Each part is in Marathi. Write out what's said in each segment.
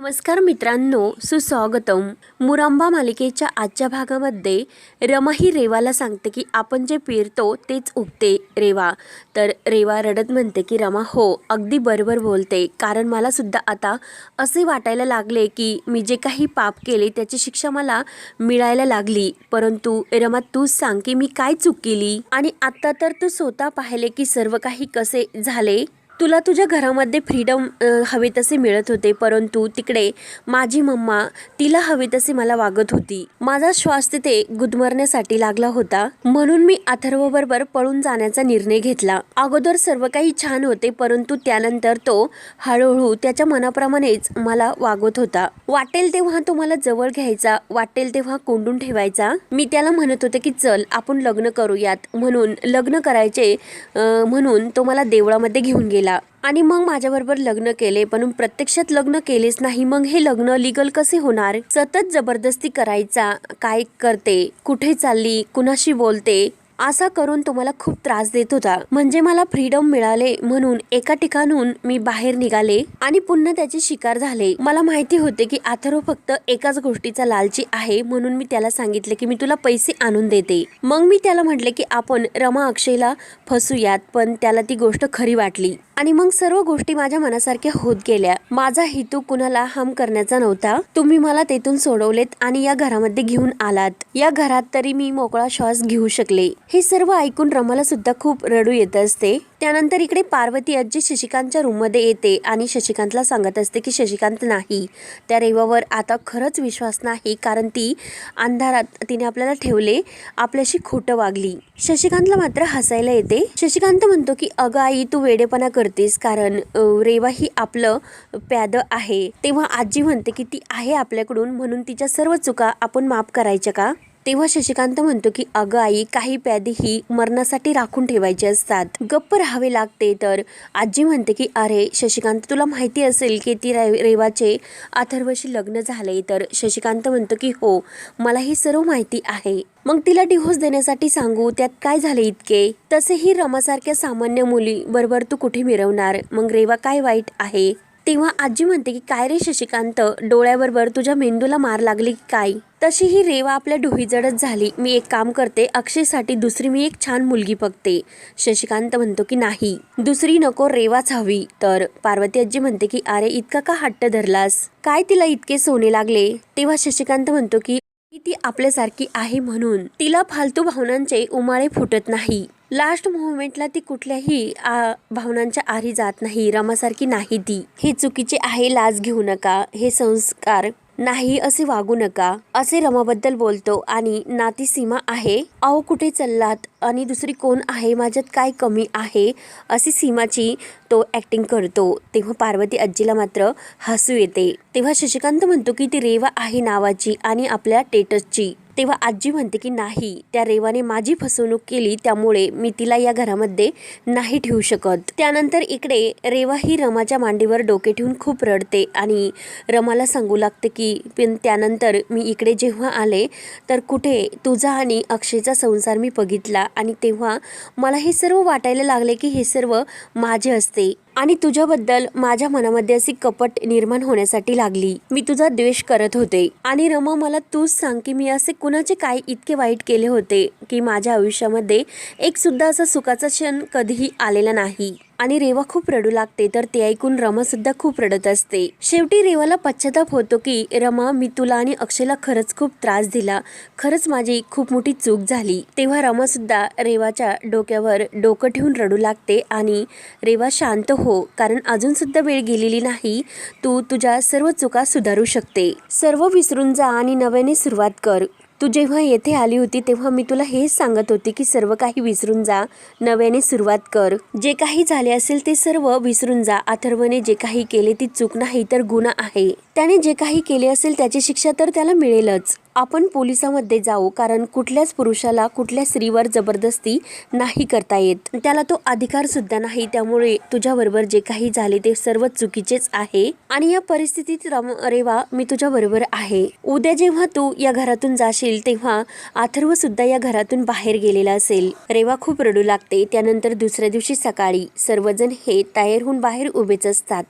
नमस्कार मित्रांनो सुस्वागतम. मुरांबा मालिकेच्या आजच्या भागामध्ये रमा ही रेवाला सांगते की आपण जे पेरतो तेच उगते रेवा. तर रेवा रडत म्हणते की रमा हो अगदी बरोबर बोलते. कारण मला सुद्धा आता असे वाटायला लागले की मी जे काही पाप केले त्याची शिक्षा मला मिळायला लागली. परंतु रमा तूच सांग की मी काय चूक केली? आणि आत्ता तर तू स्वतः पाहिले की सर्व काही कसे झाले? तुला तुझ्या घरामध्ये फ्रीडम हवे तसे मिळत होते परंतु तिकडे माझी मम्मा तिला हवे तसे मला वागत होती. माझा श्वास तिथे गुदमरण्यासाठी लागला होता. म्हणून मी अथर्वबरोबर पळून जाण्याचा निर्णय घेतला. अगोदर सर्व काही छान होते परंतु त्यानंतर तो हळूहळू त्याच्या मनाप्रमाणेच मला वागत होता. वाटेल तेव्हा तो मला जवळ घ्यायचा वाटेल तेव्हा कोंडून ठेवायचा. मी त्याला म्हणत होते की चल आपण लग्न करूयात. म्हणून लग्न करायचे म्हणून तो मला देवळामध्ये घेऊन गेला. आणि मग माझ्याबरोबर लग्न केले पण प्रत्यक्षात लग्न केलेच नाही. मग हे लग्न लिगल कसे होणार? सतत जबरदस्ती करायचा काय करते? कुठे चालली? कुणाशी बोलते? असा करून तो मला खूप त्रास देत होता. म्हणजे मला फ्रीडम मिळाले म्हणून एका ठिकाणून मी बाहेर निघाले आणि पुन्हा त्याचे शिकार झाले. मला माहिती होते की आथरो फक्त एकाच गोष्टीचा लालची आहे म्हणून मी त्याला सांगितले की मी तुला पैसे आणून देते. मग मी त्याला म्हटले की आपण रमा अक्षयला फसूयात पण त्याला ती गोष्ट खरी वाटली. आणि मग सर्व गोष्टी माझ्या मनासारख्या होत गेल्या. माझा हेतू कुणाला हाम करण्याचा नव्हता. तुम्ही मला तेथून सोडवलेत आणि या घरामध्ये घेऊन आलात. या घरात तरी मी मोकळा श्वास घेऊ शकले. हे सर्व ऐकून रमाला सुद्धा खूप रडू येत असते. त्यानंतर इकडे पार्वती आजी शशिकांतच्या रूममध्ये येते आणि शशिकांतला सांगत असते की शशिकांत नाही. त्या रेवावर आता खरंच विश्वास नाही कारण ती अंधारात तिने आपल्याला ठेवले. आपल्याशी खोटं वागली. शशिकांतला मात्र हसायला येते. शशिकांत म्हणतो की अगं आई तू वेडेपणा करतेस कारण रेवा ही आपलं प्याद आहे. तेव्हा आजी म्हणते की ती आहे आपल्याकडून म्हणून तिच्या सर्व चुका आपण माफ करायच्या का? तेव्हा शशिकांत म्हणतो की अगं आई काही प्यादी ही मरणासाठी राखून ठेवायचे असतात. गप्प राहावे लागते तर. आजी म्हणते की अरे शशिकांत तुला माहिती असेल की ती रे रेवाचे अथर्वशी लग्न झाले तर. शशिकांत म्हणतो की हो मला ही सर्व माहिती आहे. मग तिला डिव्होर्स देण्यासाठी सांगू त्यात काय झाले इतके? तसेही रमासारख्या सामान्य मुली बरोबर तू कुठे मिरवणार? मग रेवा काय वाईट आहे? तेव्हा आजी म्हणते की काय रे शशिकांत? डोळ्याबरोबर तुझ्या मेंदूला मार लागली की काय? तशी ही रेवा आपल्या डोहीजडच झाली. मी एक काम करते अक्षयसाठी दुसरी मी एक छान मुलगी बघते. शशिकांत म्हणतो की नाही दुसरी नको रेवाच हवी. तर पार्वती आजी म्हणते की अरे इतका का हट्ट धरलास? काय तिला इतके सोने लागले? तेव्हा शशिकांत म्हणतो की ती आपल्यासारखी आहे म्हणून. तिला फालतू भावनांचे उमाळे फुटत नाही. लास्ट मुवमेंटला ती कुठल्याही आ, भावनांच्या आरी जात नाही रमासारखी नाही ती. हे चुकीचे आहे लाज घेऊ नका. हे संस्कार नाही असे वागू नका. असे रमाबद्दल बोलतो आणि नाती सीमा आहे. अहो कुठे चाललात? आणि दुसरी कोण आहे? माझ्यात काय कमी आहे? अशी सीमाची तो ॲक्टिंग करतो. तेव्हा पार्वती आजीला मात्र हसू येते. तेव्हा शशिकांत म्हणतो की ती रेवा आहे नावाची आणि आपल्या टेटसची तेव्हा आजी म्हणते की नाही त्या रेवाने माझी फसवणूक केली त्यामुळे मी तिला या घरामध्ये नाही ठेवू शकत. त्यानंतर इकडे रेवा ही रमाच्या मांडीवर डोके ठेवून खूप रडते आणि रमाला सांगू लागते की पण त्यानंतर मी इकडे जेव्हा आले तर कुठे तुझा आणि अक्षयचा संसार मी बघितला आणि तेव्हा मला हे सर्व वाटायला लागले की हे सर्व माझे असते. आणि तुझ्याबद्दल माझ्या मनामध्ये अशी कपट निर्माण होण्यासाठी लागली. मी तुझा द्वेष करत होते. आणि रमा मला तूच सांग की मी असे कुणाचे काय इतके वाईट केले होते की माझ्या आयुष्यामध्ये एक सुद्धा असा सुखाचा क्षण कधीही आलेला नाही. आणि रेवा खूप रडू लागते तर ते ऐकून रमा सुद्धा खूप रडत असते. शेवटी रेवाला पश्चाताप होतो की रमा मी तुला आणि अक्षयला खरंच खूप त्रास दिला. खरंच माझी खूप मोठी चूक झाली. तेव्हा रमा सुद्धा रेवाच्या डोक्यावर डोकं ठेवून रडू लागते आणि रेवा शांत हो कारण अजून सुद्धा वेळ गेलेली नाही. तू तुझ्या सर्व चुका सुधारू शकते. सर्व विसरून जा आणि नव्याने सुरुवात कर. तू जेव्हा येथे आली होती तेव्हा मी तुला हेच सांगत होते की सर्व काही विसरून जा. नव्याने सुरुवात कर. जे काही झाले असेल ते सर्व विसरून जा. अथर्वने जे काही केले ती चूक नाही तर गुन्हा आहे. त्याने जे काही केले असेल त्याची शिक्षा तर त्याला मिळेलच. आपण पोलिसामध्ये जाऊ कारण कुठल्याच पुरुषाला कुठल्या स्त्रीवर जबरदस्ती नाही करता येत. त्याला तो अधिकार सुद्धा नाही. त्यामुळे तुझ्या जे काही झाले ते सर्व चुकीचेच आहे. आणि या परिस्थितीत रम- रेवा मी तुझ्या बरोबर आहे. उद्या जेव्हा तू या घरातून जाशील तेव्हा अथर्व सुद्धा या घरातून बाहेर गेलेला असेल. रेवा खूप रडू लागते. त्यानंतर दुसऱ्या दिवशी सकाळी सर्वजण हे तयार होऊन बाहेर उभेच असतात.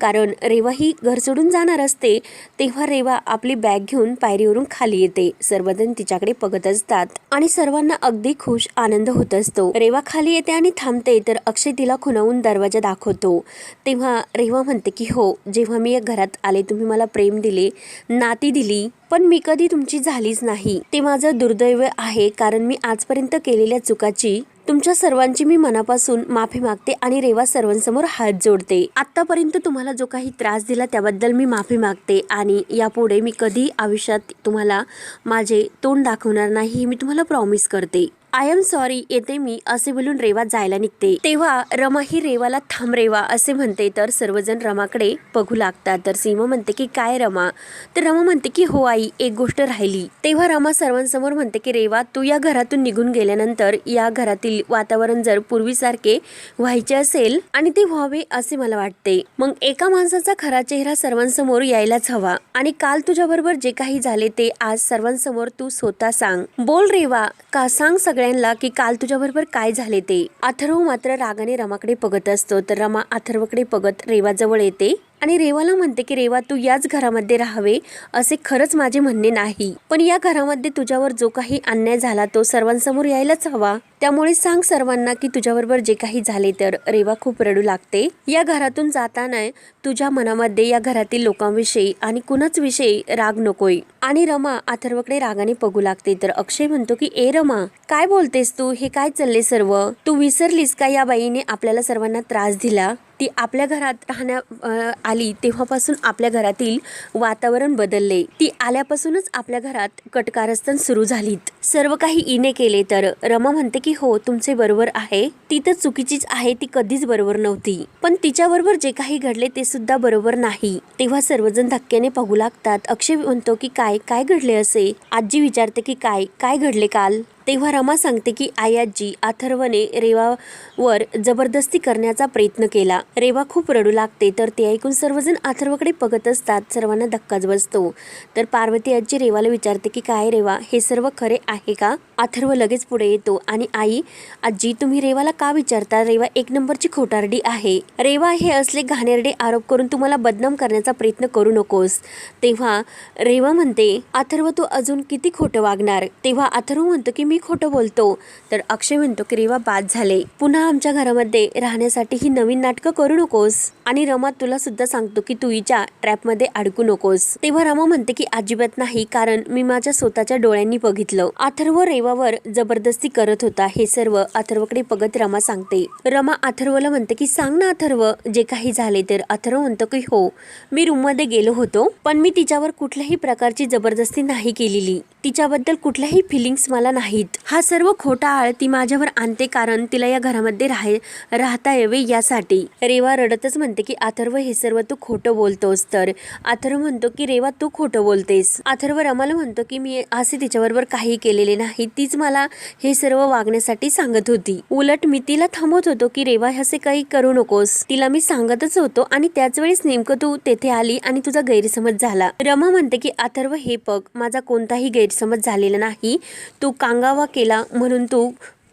कारण रेवा ही घर सोडून जाणार असते तेव्हा रेवा आपली बॅग घेऊन पायरीवरून खाली येते. सर्वजण तिच्याकडे बघत असतात आणि सर्वांना अगदी खुश आनंद होत असतो. रेवा खाली येते आणि थांबते तर अक्षय तिला खुणावून दरवाजा दाखवतो. तेव्हा रेवा म्हणते की हो जेव्हा मी या घरात आले तुम्ही मला प्रेम दिले नाती दिली पण मी कधी तुमची झालीच नाही. ते माझं दुर्दैव आहे कारण मी आजपर्यंत केलेल्या चुकाची तुमच्या सर्वांची मी मनापासून माफी मागते आणि रेवा सर्वांसमोर हात जोडते. आतापर्यंत तुम्हाला जो काही त्रास दिला त्याबद्दल मी माफी मागते आणि यापुढे मी कधी आयुष्यात तुम्हाला माझे तोंड दाखवणार नाही हे मी तुम्हाला प्रॉमिस करते. आय एम सॉरी येते मी असे बोलून रेवा जायला निघते. तेव्हा रमा ही रेवाला थांब रेवा असे म्हणते. तर सर्वजण रमाकडे बघू लागतात. तर सीमा म्हणते की काय रमा? तर रमा म्हणते की हो आई एक गोष्ट राहिली. तेव्हा रमा सर्वांसमोर म्हणते की रेवा तू या घरातून निघून गेल्यानंतर या घरातील वातावरण जर पूर्वीसारखे व्हायचे असेल आणि ते व्हावे असे मला वाटते मग एका माणसाचा खरा चेहरा सर्वांसमोर यायलाच हवा. आणि काल तुझ्याबरोबर जे काही झाले ते आज सर्वांसमोर तू स्वतः सांग. बोल रेवा का सांग सगळ्यांना की काल तुझ्याबरोबर काय झाले ते? अथर्व मात्र रागाने रमाकडे बघत असतो. तर रमा अथर्वकडे बघत रेवाजवळ येते आणि रेवाला म्हणते की रेवा तू याच घरामध्ये राहावे असे खरंच माझे म्हणणे नाही. पण या घरामध्ये तुझ्यावर जो काही अन्याय झाला तो सर्वांसमोर यायलाच हवा. त्यामुळे सांग सर्वांना की तुझ्याबरोबर जे काही झाले तर रेवा खूप रडू लागते. या घरातून जाताना तुझ्या मनामध्ये या घरातील लोकांविषयी आणि कुणाच विषयी राग नकोय. आणि रमा अथर्वकडे रागाने बघू लागते तर अक्षय म्हणतो की ए रमा काय बोलतेस तू? हे काय चालले सर्व? तू विसरलीस का या बाईने आपल्याला सर्वांना त्रास दिला? ती आपल्या घरात राहण्या आली तेव्हापासून आपल्या घरातील वातावरण बदलले. ती आल्यापासूनच आपल्या घरात कटकारस्थान सुरू झालीत. सर्व काही इने केले तर रमा म्हणते की की हो तुमचे बरोबर आहे. ती तर चुकीचीच आहे ती कधीच बरोबर नव्हती. पण तिच्याबरोबर जे काही घडले ते सुद्धा बरोबर नाही. तेव्हा सर्वजण धक्क्याने पाहू लागतात. अक्षय म्हणतो की काय काय घडले असे? आजी विचारते की काय काय घडले काल? तेव्हा रमा सांगते की आई अथर्वने रेवावर जबरदस्ती करण्याचा प्रयत्न केला. रेवा खूप रडू लागते तर ते ऐकून सर्वजण अथर्वकडे बघत असतात. सर्वांना धक्काच बसतो. तर पार्वती आजी रेवाला विचारते की काय रेवा हे सर्व खरे आहे का? अथर्व लगेच पुढे येतो आणि आई आजी तुम्ही रेवाला का विचारता? रेवा एक नंबरची खोटारडी आहे. रेवा हे असले घाणेरडे आरोप करून तुम्हाला बदनाम करण्याचा प्रयत्न करू नकोस. तेव्हा रेवा म्हणते अथर्व तू अजून किती खोटं वागणार? तेव्हा अथर्व म्हणतो की मी खोटं बोलतो. तर अक्षय म्हणतो की रेवा बाद झाले. पुन्हा आमच्या घरामध्ये राहण्यासाठी ही नवीन नाटकं करू नकोस. आणि रमा तुला सुद्धा सांगतो की तू हिच्या ट्रॅपमध्ये अडकू नकोस. तेव्हा रमा म्हणते की अजिबात नाही कारण मी माझ्या स्वतःच्या डोळ्यांनी बघितलं. अथर्व रेवावर जबरदस्ती करत होता. हे सर्व अथर्वकडे बघत रमा सांगते. रमा अथर्वला म्हणते की सांग ना अथर्व जे काही झाले तर. अथर्व म्हणतो की हो मी रूममध्ये गेलो होतो पण मी तिच्यावर कुठल्याही प्रकारची जबरदस्ती नाही केलेली. तिच्याबद्दल कुठल्याही फिलिंग्स मला नाही नाहीत. हा सर्व खोटा आळ ती माझ्यावर आणते कारण तिला या घरामध्ये राहाय राहता यावे यासाठी. रेवा रडतच म्हणते की अथर्व हे सर्व तू खोटं बोलतोस तर. अथर्व म्हणतो की रेवा तू खोटं बोलतेस. अथर्व रमाला म्हणतो की मी असे तिच्याबरोबर काही केलेले नाही. तीच मला हे सर्व वागण्यासाठी सांगत होती. उलट मी तिला थांबवत होतो की रेवा असे काही करू नकोस. तिला मी सांगतच होतो आणि त्याच वेळेस नेमकं तू तेथे आली आणि तुझा गैरसमज झाला. रमा म्हणते की अथर्व हे पग माझा कोणताही गैरसमज झालेला नाही. तू कांगा कांगावा केला म्हणून तू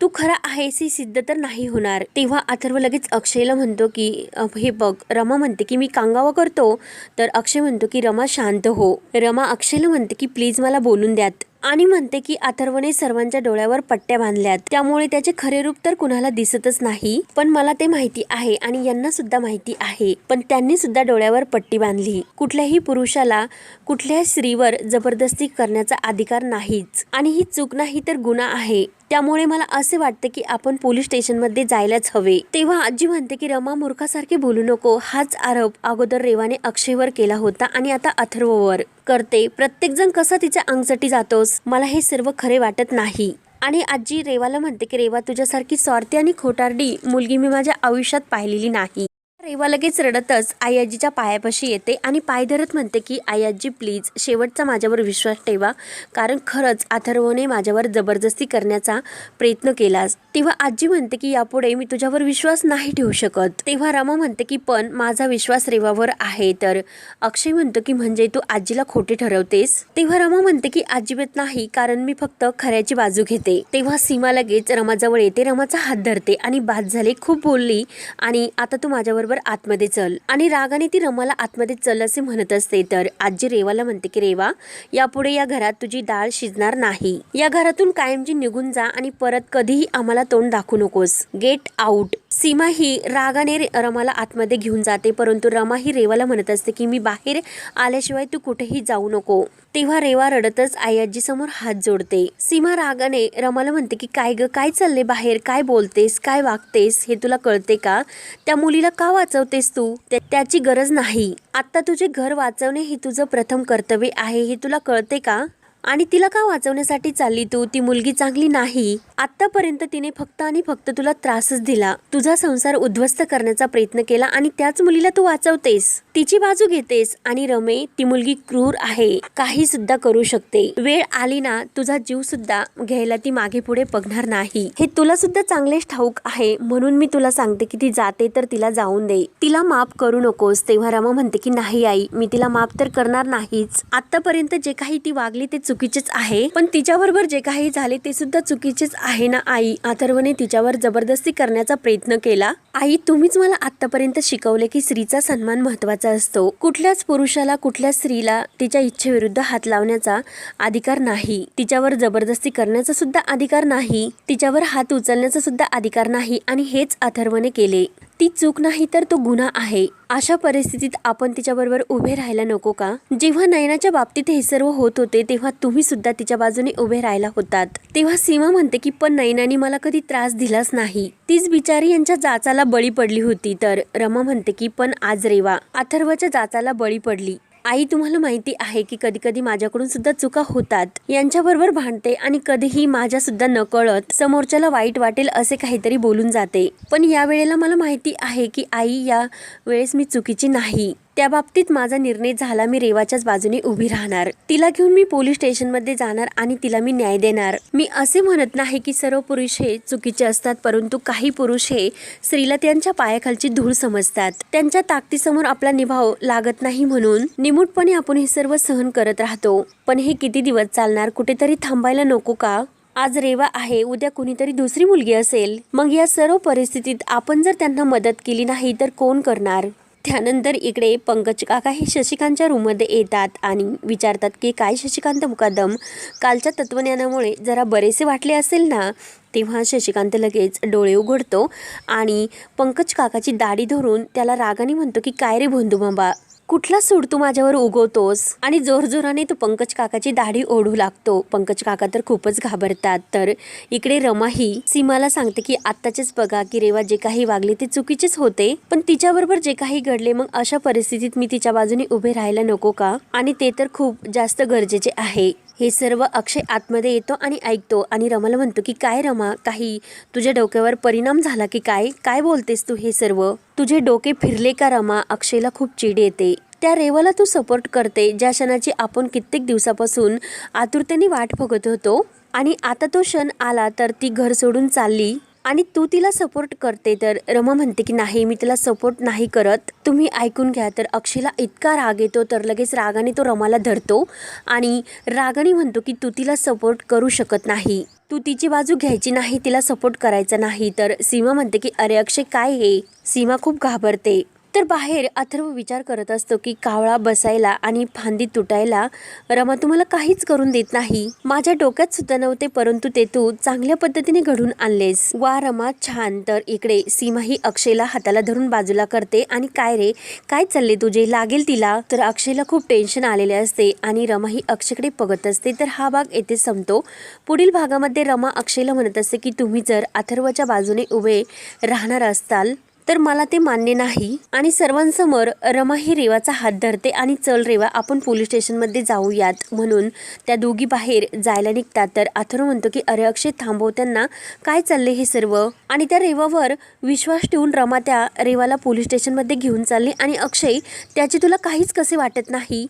तू खरा आहेस ही सिद्ध तर नाही होणार. तेव्हा अथर्व लगेच अक्षयला म्हणतो की हे बघ रमा म्हणते की मी कांगावा करतो. तर अक्षय म्हणतो की रमा शांत हो. रमा अक्षयला म्हणते की प्लीज मला बोलून द्यात. आणि म्हणते की अथर्वने सर्वांच्या डोळ्यावर पट्ट्या बांधल्यात. त्यामुळे त्याचे खरे रूप तर कुणाला दिसतच नाही पण मला ते माहिती आहे आणि यांना सुद्धा माहिती आहे. पण त्यांनी सुद्धा डोळ्यावर पट्टी बांधली. कुठल्याही पुरुषाला कुठल्याही स्त्रीवर जबरदस्ती करण्याचा अधिकार नाहीच. आणि ही चूक नाही तर गुन्हा आहे. त्यामुळे मला असे वाटते की आपण पोलीस स्टेशनमध्ये जायलाच हवे. तेव्हा आजी म्हणते की रमा मूर्खासारखे बोलू नको. हाच आरोप अगोदर रेवाने अक्षयवर केला होता आणि आता अथर्ववर. करते. प्रत्येक जण कसा तिच्या अंगचटी जातोस? मला हे सर्व खरे वाटत नाही. आणि आजी रेवाला म्हणते की रेवा तुझ्यासारखी स्वार्थी आणि खोटारडी मुलगी मी माझ्या आयुष्यात पाहिलेली नाही. रेवा लगेच रडतच आई आजीच्या पायापाशी येते आणि पाय धरत म्हणते की आई प्लीज शेवटचा माझ्यावर विश्वास ठेवा. कारण खरंच अथर्वने माझ्यावर जबरदस्ती करण्याचा प्रयत्न केलास. तेव्हा आजी म्हणते की यापुढे मी तुझ्यावर विश्वास नाही ठेवू शकत. तेव्हा रमा म्हणते की पण माझा विश्वास रेवावर आहे. तर अक्षय म्हणतो की म्हणजे तू आजीला खोटे ठरवतेस? तेव्हा रमा म्हणते की अजिबात नाही. कारण मी फक्त खऱ्याची बाजू घेते. तेव्हा सीमा लगेच रमाजवळ येते. रमाचा हात धरते आणि बाद झाले. खूप बोलली आणि आता तू माझ्याबरोबर बरोबर आतमध्ये चल. आणि रागाने ती रमाला आतमध्ये चल असे म्हणत असते. तर आजी रेवाला म्हणते की रेवा यापुढे या घरात तुझी डाळ शिजणार नाही. या घरातून कायमची निघून जा आणि परत कधीही आम्हाला तोंड दाखवू नकोस. गेट आउट सीमा ही रागाने रमाला आतमध्ये घेऊन जाते. परंतु रमा ही रेवाला म्हणत असते की मी बाहेर आल्याशिवाय तू कुठेही जाऊ नको. तेव्हा रेवा रडतच आई आजी समोर हात जोडते. सीमा रागाने रमाला म्हणते की काय ग? काय चालले बाहेर? काय बोलतेस? काय वागतेस? हे तुला कळते का? त्या मुलीला का वाचवतेस तू त्याची गरज नाही. आता तुझे घर वाचवणे हे तुझं प्रथम कर्तव्य आहे हे तुला कळते का? आणि तिला का वाचवण्यासाठी चालली तू? ती मुलगी चांगली नाही. आतापर्यंत तिने फक्त आणि फक्त तुला त्रासच दिला. तुझा संसार उद्ध्वस्त करण्याचा प्रयत्न केला आणि त्याच मुलीला तू वाचवतेस. तिची बाजू घेतेस आणि रमे ती मुलगी क्रूर आहे. काही सुद्धा करू शकते. वेळ आली ना तुझा जीव सुद्धा घ्यायला ती मागे पुढे बघणार नाही. हे तुला सुद्धा चांगलेच ठाऊक आहे. म्हणून मी तुला सांगते की ती जाते तर तिला जाऊन दे. तिला माफ करू नकोस. तेव्हा रमा म्हणते की नाही आई मी तिला माफ तर करणार नाहीच. आतापर्यंत जे काही ती वागली ते चुक चुकीचेच आहे. पण तिच्याबरोबर जे काही झाले ते सुद्धा चुकीचेच आहे ना आई? अथर्वने तिच्यावर जबरदस्ती करण्याचा प्रयत्न केला. आई तुम्हीच मला आतापर्यंत शिकवले की स्त्रीचा सन्मान महत्त्वाचा असतो. कुठल्याच पुरुषाला कुठल्या स्त्रीला तिच्या इच्छेविरुद्ध हात लावण्याचा अधिकार नाही. तिच्यावर जबरदस्ती करण्याचा सुद्धा अधिकार नाही. तिच्यावर हात उचलण्याचा सुद्धा अधिकार नाही. आणि हेच अथर्वने केले. ती चूक नाही तर तो गुन्हा आहे. अशा परिस्थितीत आपण तिच्याबरोबर उभे राहायला नको का? जेव्हा नयनाच्या बाबतीत हे सर्व होत होते तेव्हा तुम्ही सुद्धा तिच्या बाजूने उभे राहायला होतात. तेव्हा सीमा म्हणते की पण नयनाने मला कधी त्रास दिलाच नाही. तीच बिचारी यांच्या जाचाला बळी पडली होती तर रमा म्हणते की पण आज रेवा. अथर्वच्या जाचाला बळी पडली. आई तुम्हाला माहिती आहे की कधी कधी माझ्याकडून सुद्धा चुका होतात. यांच्याबरोबर भांडते आणि कधीही माझ्या सुद्धा नकळत समोरच्याला वाईट वाटेल असे काहीतरी बोलून जाते. पण या वेळेला मला माहिती आहे की आई या वेळेस मी चुकीची नाही. त्या बाबतीत माझा निर्णय झाला. मी रेवाच्याच बाजूने उभी राहणार. तिला घेऊन मी पोलीस स्टेशनमध्ये जाणार आणि तिला मी न्याय देणार. मी असे म्हणत नाही की सर्व पुरुष हे चुकीचे असतात परंतु काही पुरुष हे स्त्रीला त्यांच्या पायाखालची धूळ समजतात. त्यांच्या ताकदीसमोर आपला निभाव लागत नाही म्हणून निमूटपणे आपण हे सर्व सहन करत राहतो. पण हे किती दिवस चालणार? कुठेतरी थांबायला नको का? आज रेवा आहे उद्या कुणीतरी दुसरी मुलगी असेल. मग या सर्व परिस्थितीत आपण जर त्यांना मदत केली नाही तर कोण करणार? त्यानंतर इकडे पंकज काका हे शशिकांतच्या रूममध्ये येतात आणि विचारतात की काय शशिकांत मुकादम? कालच्या तत्वज्ञानामुळे जरा बरेसे वाटले असेल ना? तेव्हा शशिकांत लगेच डोळे उघडतो आणि पंकज काकाची दाढी धरून त्याला रागाने म्हणतो की काय रे भोंदूमांबा कुठला सूड तू माझ्यावर उगवतोस? आणि जोरजोराने तो पंकज काकाची दाढी ओढू लागतो. पंकज काका तर खूपच घाबरतात. तर इकडे रमा ही सीमाला सांगते की आत्ताचेच बघा की रेवा जे काही वागले ते चुकीचेच होते. पण तिच्याबरोबर जे काही घडले मग अशा परिस्थितीत मी तिच्या बाजूने उभे राहायला नको का? आणि ते तर खूप जास्त गरजेचे आहे. हे सर्व अक्षय आतमध्ये येतो आणि ऐकतो. आणि रमाला म्हणतो की काय रमा काही तुझ्या डोक्यावर परिणाम झाला की काय? काय बोलतेस तू हे सर्व? तुझे डोके फिरले का रमा? अक्षयला खूप चिड येते. त्या रेवाला तू सपोर्ट करते ज्या क्षणाची आपण कित्येक दिवसापासून आतुरतेने वाट बघत होतो. आणि आता तो क्षण आला तर ती घर सोडून चालली. आणि तू तिला सपोर्ट करते तर रमा म्हणते की नाही मी तिला सपोर्ट नाही करत. तुम्ही ऐकून घ्या. तर अक्षयला इतका राग येतो तर लगेच रागाने तो रमाला धरतो. आणि रागाने म्हणतो की तू तिला सपोर्ट करू शकत नाही. तू तिची बाजू घ्यायची नाही तिला सपोर्ट करायचा नाही. तर सीमा म्हणते की अरे अक्षय काय हे? सीमा खूप घाबरते. तर बाहेर अथर्व विचार करत असतो की कावळा बसायला आणि फांदी तुटायला रमा तुम्हाला काहीच करून देत नाही. माझ्या डोक्यात सुद्धा नव्हते परंतु ते तू चांगल्या पद्धतीने घडून आणलेस. वा रमा छान. तर इकडे सीमा ही अक्षयला हाताला धरून बाजूला करते आणि काय रे? काय चालले तुझे? लागेल तिला? तर अक्षयला खूप टेन्शन आलेले असते आणि रमा ही अक्षयकडे बघत असते. तर हा भाग येथे संपतो. पुढील भागामध्ये रमा अक्षयला म्हणत असते की तुम्ही जर अथर्वच्या बाजूने उभे राहणार असताल तर मला ते मान्य नाही. आणि सर्वांसमोर रमा ही रेवाचा हात धरते आणि चल रेवा आपण पोलीस स्टेशनमध्ये जाऊयात म्हणून त्या दोघी बाहेर जायला निघतात. तर अथर्व म्हणतो की अरे अक्षय थांबव त्यांना काय चालले हे सर्व? आणि त्या रेवावर विश्वास ठेवून रमा त्या रेवाला पोलीस स्टेशनमध्ये घेऊन चालली. आणि अक्षय त्याचे तुला काहीच कसे वाटत नाही?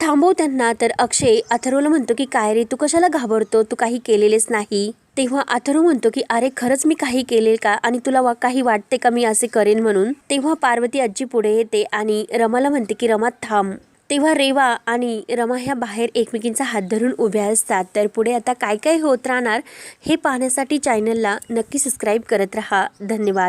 थांबव त्यांना. तर अक्षय अथर्वला म्हणतो की काय रे तू कशाला घाबरतो? तू काही केलेलेच नाही. तेव्हा अथर्व म्हणतो की अरे खरंच मी काही केले का? आणि तुला वा- काही वाटते का मी असे करेन म्हणून? तेव्हा पार्वती आजी पुढे येते आणि रमाला म्हणते की रमा थांब. तेव्हा रेवा आणि रमा ह्या बाहेर एकमेकींचा हात धरून उभ्या असतात. तर पुढे आता काय काय होत राहणार हे पाहण्यासाठी चॅनलला नक्की सबस्क्राईब करत राहा. धन्यवाद.